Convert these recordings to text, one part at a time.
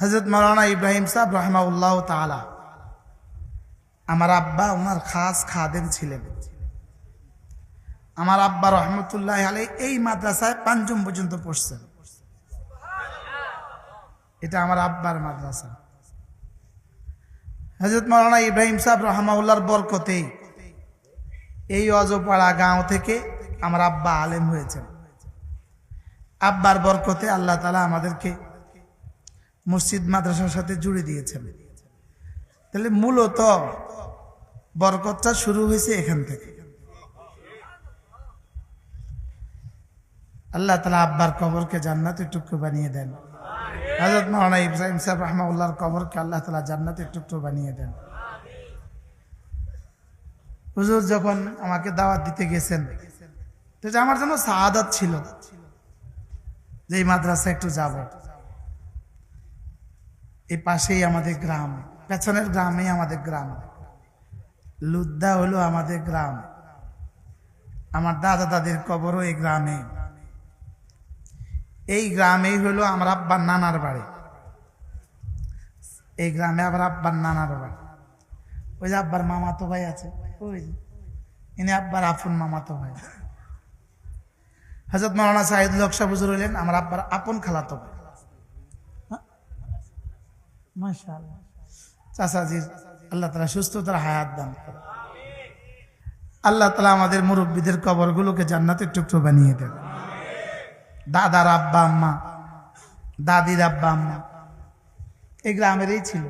হজরত মৌলানা ইব্রাহিম সাহেব রহমাউল্লাহ তালা আমার আব্বা ওনার খাস খাদেম ছিলেন। আমার আব্বা রহমতুল্লাহ আলাই এই মাদ্রাসায় পাঞ্চম পর্যন্ত পড়ছেন। এটা আমার আব্বার মাদ্রাসা। হজরত মৌলানা ইব্রাহিম সাহেব রহমাউল্লাহর বরকতেই এই অজপাড়া গাঁও থেকে আমার আব্বা আলেম হয়েছেন। আব্বার বরকতে আল্লাহ তালা আমাদেরকে মসজিদ মাদ্রাসার সাথে জুড়ে দিয়েছেন। তাহলে মূলত বরকতটা শুরু হয়েছে এখান থেকে। আল্লাহ তালা আব্বার কবরকে জান্নাতের টুকরো বানিয়ে দেন। হজরত মৌলানা ইব্রাহিম সাহেব রহমাউল্লাহর কবরকে আল্লাহ তালা জান্নাতের টুকরো বানিয়ে দেন। হুজুর যখন আমাকে দাওয়াত দিতে গেছেন আমার জন্য সাহাদাত ছিল যে এই মাদ্রাসা একটু যাব। এই পাশেই আমাদের গ্রাম, পেছনের গ্রামেই আমাদের গ্রাম। লুদ্দা হলো আমাদের গ্রাম। আমার দাদা দাদির কবরও এই গ্রামে। এই গ্রামেই হলো আমার আব্বার নানার বাড়ি। এই গ্রামে আবার আব্বার নানার বাড়ি। ওই যে আব্বার মামাতো ভাই আছে, ওই যে। ইনি আব্বার আফন মামাতো ভাই। হজরত মৌলানা সাহিদুল হক সাহেব হুজুর হইলেন আমার আব্বার আপন খালাতো ভাই? মাশাআল্লাহ। আল্লাহ তালা সুস্থতার হায়াত দান আল্লাহ তালা আমাদের মুরব্বীদের কবরগুলোকে জান্নাতের টুকরো বানিয়ে দেন। দাদার আব্বা, আম্মা, দাদির আব্বা, আম্মা, এই গ্রামেরই ছিল।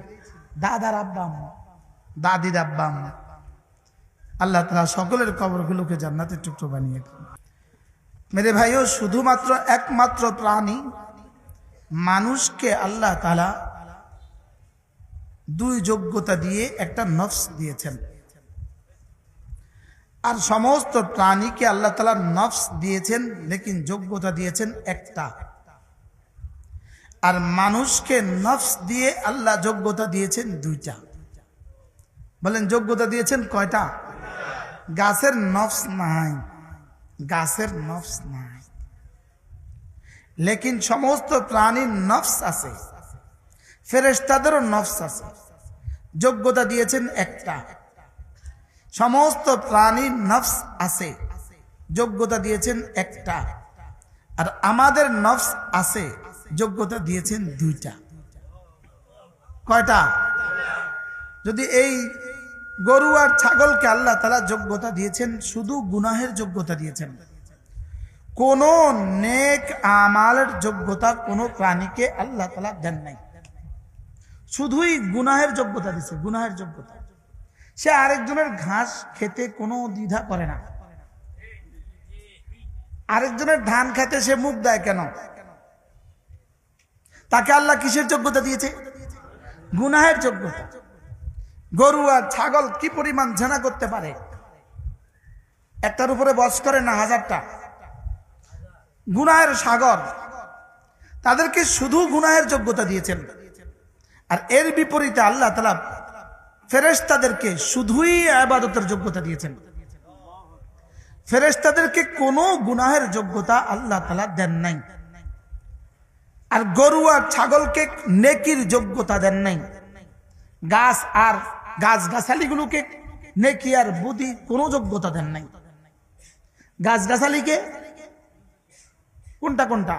দাদার আব্বা, আম্মা, দাদির আব্বা, আম্মা, আল্লাহ তালা সকলের কবরগুলোকে জান্নাতের টুকরো বানিয়ে দেন। মেরে ভাইও, শুধুমাত্র একমাত্র প্রাণী মানুষকে আল্লাহ তালা দুই যোগ্যতা দিয়ে একটা নফস দিয়েছেন। আর সমস্ত প্রাণীকে আল্লাহ তালা নফস দিয়েছেন, লেকিন যোগ্যতা দিয়েছেন একটা। আর মানুষকে নফস দিয়ে আল্লাহ যোগ্যতা দিয়েছেন দুইটা। বলেন, যোগ্যতা দিয়েছেন কয়টা? গাছের নফস নাই। গাছের নফস নাই। লেকিন সমস্ত প্রাণীর নফস আছে। ফেরেস্তাদেরও নফস আছে। যোগ্যতা দিয়েছেন একটা। সমস্ত প্রাণীর নফস আছে। যোগ্যতা দিয়েছেন একটা। আর আমাদের নফস আছে, যোগ্যতা দিয়েছেন দুইটা। কয়টা? যদি এই গরু আর ছাগলকে আল্লাহ তালা যোগ্যতা দিয়েছেন, শুধু গুনাহের যোগ্যতা দিয়েছেন। কোন নেক আমালের যোগ্যতা কোনো প্রাণীকে আল্লাহ তালা দেন নাই। শুধুই গুনাহের যোগ্যতা দিছে, গুনাহের যোগ্যতা। সে আরেকজনের ঘাস খেতে কোনো দ্বিধা করে না। আরেকজনের ধান খেতে সে মুখ দেয় কেন? তাকে আল্লাহ কিসের যোগ্যতা দিয়েছে? গুনাহের যোগ্যতা। গরু আর ছাগল কি পরিমাণ ঝেনা করতে পারে? একটার উপরে বস করে না হাজারটা? গুনাহের সাগর। তাদেরকে শুধু গুনাহের যোগ্যতা দিয়েছেন। আর এর বিপরীতে আল্লাহ তালা ফেরেস্তাদেরকে শুধুই আবাদতের যোগ্যতা দিয়েছেন। ফেরেস্তাদেরকে কোনো গুনাহের যোগ্যতা আল্লাহ তালা দেন নাই। আর গরু আর ছাগলকে নেকির যোগ্যতা দেন নাই। গাছ আর গাছ গাছালিগুলোকে নেকি আর বুদ্ধি কোনো যোগ্যতা দেন নাই। গাছ গাছালিকে কোনটা কোনটা?